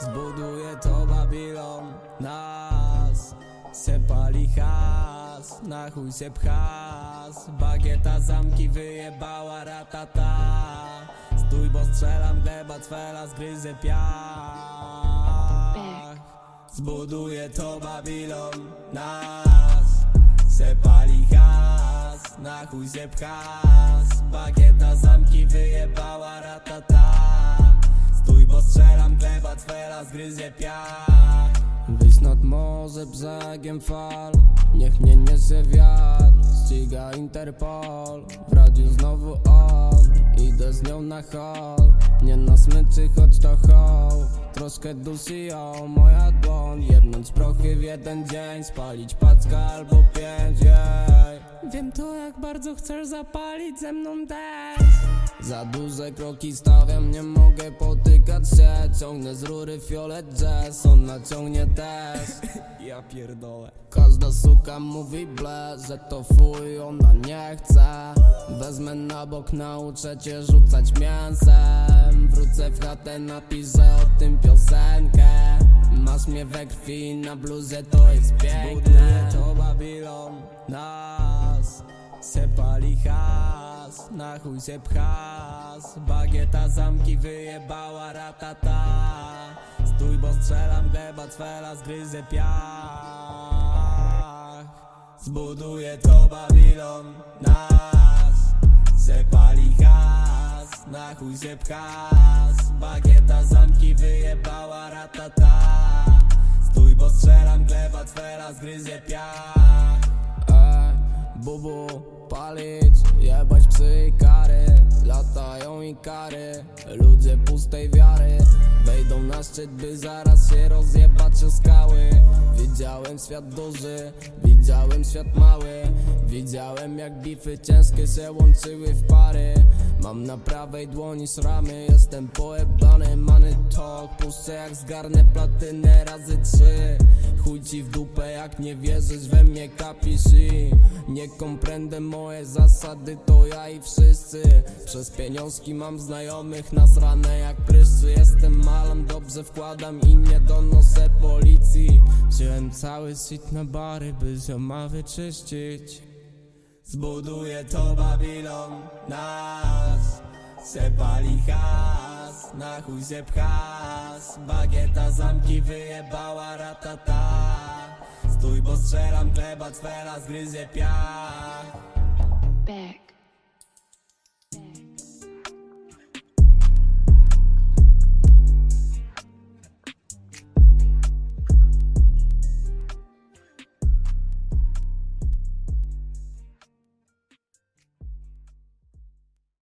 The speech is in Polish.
Zbuduje to Babilon nas Se pali has, na chuj se pchas Bagieta zamki wyjebała ratata. Stój bo strzelam, gleba cwela zgryzie piach. Zbuduje to Babilon nas na chuj se pchas Bagieta zamki wyjebała ratata. Stój, bo strzelam, gleba twera zgryzie piach. Wyjść nad morze brzegiem fal Niech mnie niesie wiatr Ściga Interpol. W radiu znowu on Idę z nią na hol. Nie na smyczy, choć to hoł Troszkę dusi ją moja dłoń. Jednąć prochy w jeden dzień Spalić paczkę albo. Wiem to jak bardzo chcesz zapalić ze mną też za duże kroki stawiam, nie mogę potykać się. Ciągnę z rury fiolet jazz, on naciągnie też. Ja pierdolę. Każda suka mówi ble, że to fuj, ona nie chce. Wezmę na bok, nauczę cię rzucać mięsem. Wrócę w chatę, napiszę o tym piosenkę. Masz mnie we krwi, na bluzie to jest piękne. To Babilon, nas Se pali has, na chuj se pchas Bagieta zamki wyjebała ratata. Stój bo strzelam, gleba cwela zgryzie piach. Zbuduje to Babilon nas Se pali has, na chuj se pchas Bagieta zamki wyjebała ratata. Stój bo strzelam, gleba cwela zgryzie piach Бобо, палець, я бач пси. Kary, ludzie pustej wiary Wejdą na szczyt, by zaraz się rozjebać o skały. Widziałem świat duży, widziałem świat mały. Widziałem jak bify ciężkie się łączyły w pary. Mam na prawej dłoni szramy, jestem pojebany. Money talk, puszczę jak zgarnę platynę razy trzy. Chuj ci w dupę jak nie wierzysz we mnie kapiszy. Nie komprendę moje zasady to ja i wszyscy. Przez pieniążki mam znajomych nasrane jak pryszczy Jestem malam, dobrze wkładam i nie donoszę policji. Wziąłem cały shit na bary, by zioma wyczyścić. Zbuduje to Babilon nas. Se has, na chuj se pchas Bagieta zamki wyjebała ratata. Stój bo strzelam, gleba cwela zgryzie piach